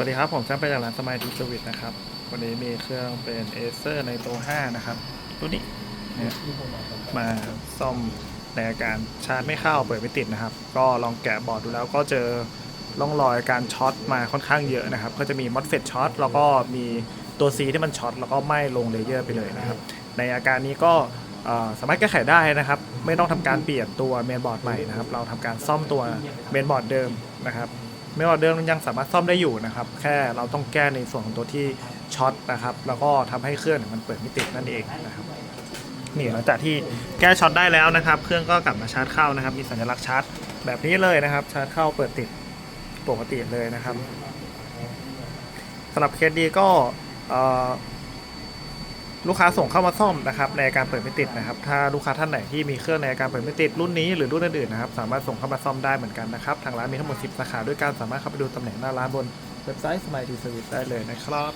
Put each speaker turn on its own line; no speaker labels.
สวัสดีครับ ผมแซมไปจากร้านสมายทีสวิตนะครับ วันนี้มีเครื่องเป็นเอเซอร์ในตัว 5 นะครับตัวนี้เนี่ยมาซ่อมในอาการชาร์จไม่เข้าเปิดไม่ติดนะครับ ก็ลองแกะบอร์ดดูแล้วก็เจอร่องรอยการช็อตมาค่อนข้างเยอะนะครับ ก็จะมีมอสเฟตช็อตแล้วก็มีตัว C ที่มันช็อตแล้วก็ไหม้ลงเลเยอร์ไปเลยนะครับ ในอาการนี้ก็สามารถแก้ไขได้นะครับ ไม่ต้องทำการเปลี่ยนตัวเมนบอร์ดใหม่นะครับ เราทำการซ่อมตัวเมนบอร์ดเดิมนะครับ ไม่ว่าเดิมยังสามารถซ่อมได้อยู่นะครับ แค่เราต้องแก้ในส่วนของตัวที่ช็อตนะครับ แล้วก็ทำให้เครื่องมันเปิดไม่ติดนั่นเองนะครับนี่หลังจากที่แก้ช็อตได้แล้วนะครับ เครื่องก็กลับมาชาร์จเข้านะครับ มีสัญลักษณ์ชาร์จแบบนี้เลยนะครับ ชาร์จเข้าเปิดติดปกติเลยนะครับสำหรับเคสดีก็ ลูกค้าส่งเข้ามาซ่อมนะครับในการเปิดไม่ติดนะครับ ถ้าลูกค้าท่านไหนที่มีเครื่องในการเปิดไม่ติดรุ่นนี้หรือรุ่นอื่นๆนะครับสามารถส่งเข้ามาซ่อมได้เหมือนกันนะครับทางร้านมีทั้งหมด 10 สาขาด้วยกันสามารถเข้าไปดูตำแหน่งหน้าร้านบนเว็บไซต์ Smile Service ได้เลยนะครับ